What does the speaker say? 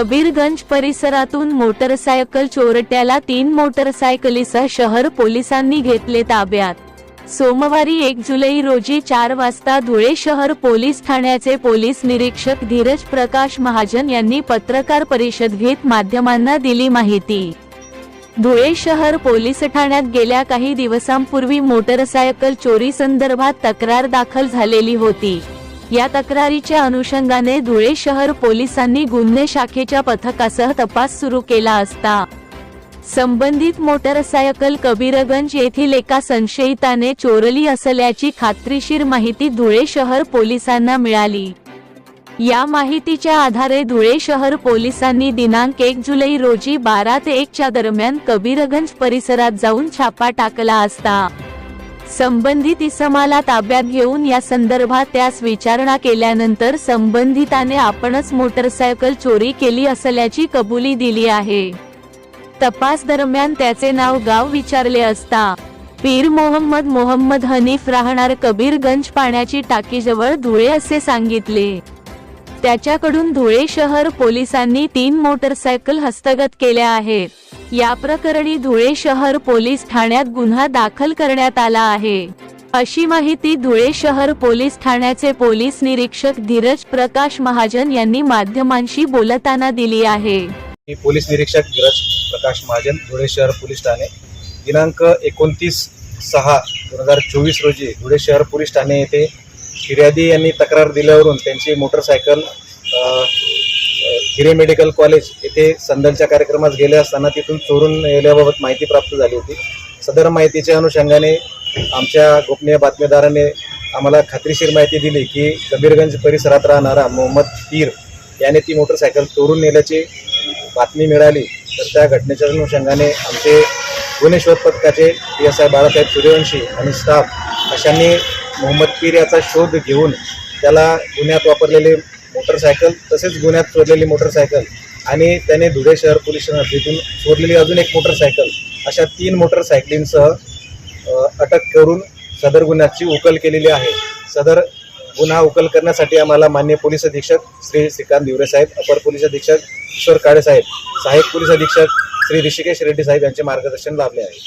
कबीरगंज परिसरातून मोटरसायकल चोरट्याला तीन मोटरसायकलीसह शहर पोलिसांनी घेतले ताब्यात. सोमवारी एक जुलै रोजी चार वाजता धुळे शहर पोलीस ठाण्याचे पोलीस निरीक्षक धीरज प्रकाश महाजन यांनी पत्रकार परिषद घेत माध्यमांना दिली माहिती. धुळे शहर पोलीस ठाण्यात गेल्या काही दिवसांपूर्वी मोटरसायकल चोरी संदर्भात तक्रार दाखल झालेली होती. या तक्रारीच्या अनुषंगाने धुळे शहर पोलिसांनी गुन्हे शाखेच्या पथकासह तपास सुरू केला असता. संबंधित मोटरसायकल कबीरगंज येथील एका संशयिताने चोरली असल्याची खात्रीशीर माहिती धुळे शहर पोलिसांना मिळाली. या माहितीच्या आधारे धुळे शहर पोलिसांनी दिनांक एक जुलै रोजी बारा ते एकच्या दरम्यान कबीरगंज परिसरात जाऊन छापा टाकला असता. संबंधित इसमाला ताब्यात घेऊन या संदर्भात त्यास विचारणा केल्यानंतर संबंधिताने आपणच मोटरसायकल चोरी केली असल्याची कबुली दिली आहे. तपास दरम्यान त्याचे नाव गाव विचारले असता पीर मोहम्मद मोहम्मद हनीफ राहणार कबीरगंज पाण्याची टाकीजवळ धुळे असे सांगितले. त्याच्याकडून धुळे शहर पोलिसांनी तीन मोटरसायकल हस्तगत केल्या आहेत. या प्रकरणी धुळे शहर पोलीस ठाण्यात गुन्हा दाखल करण्यात आला आहे. अशी माहिती धुळे शहर पोलीस ठाण्याचे पोलीस निरीक्षक धीरज प्रकाश महाजन यांनी माध्यमांशी बोलताना दिली आहे. मी पोलीस निरीक्षक धीरज प्रकाश महाजन धुळे शहर पोलीस ठाणे. दिनांक एकोणतीस सहा दोन हजार चोवीस रोजी धुळे शहर पोलीस ठाणे येथे फिर्यादी यांनी तक्रार दिल्यावरून त्यांची मोटरसायकल हिरे मेडिकल कॉलेज येथे संदलच्या कार्यक्रमास गेले असताना तिथून चोरून नेल्याबाबत माहिती प्राप्त झाली होती. सदर माहितीच्या अनुषंगाने आमच्या गोपनीय बातमीदाराने आम्हाला खात्रीशीर माहिती दिली की कबीरगंज परिसरात राहणारा मोहम्मद पीर याने ती मोटरसायकल चोरून नेल्याची बातमी मिळाली. तर त्या घटनेच्या अनुषंगाने आमचे गुन्हे शोध पथकाचे P S I Balasaheb Suryavanshi आणि स्टाफ अशांनी मोहम्मद पीर याचा शोध घेऊन त्याला गुन्ह्यात वापरलेले मोटरसायकल तसेच गुन्ह्यात चोरलेली मोटरसायकल आणि त्याने धुळे शहर पोलीस तिथून चोरलेली अजून एक मोटरसायकल अशा तीन मोटरसायकलींसह अटक करून सदर गुन्ह्याची उकल केलेली आहे. सदर गुन्हा उकल करण्यासाठी आम्हाला मान्य पोलीस अधीक्षक श्री श्रीकांत दिवरे साहेब अपर पोलीस अधीक्षक ईश्वर काळे साहेब सहाय्यक पोलीस अधीक्षक श्री ऋषिकेश रेड्डी साहेब यांचे मार्गदर्शन लाभले आहे.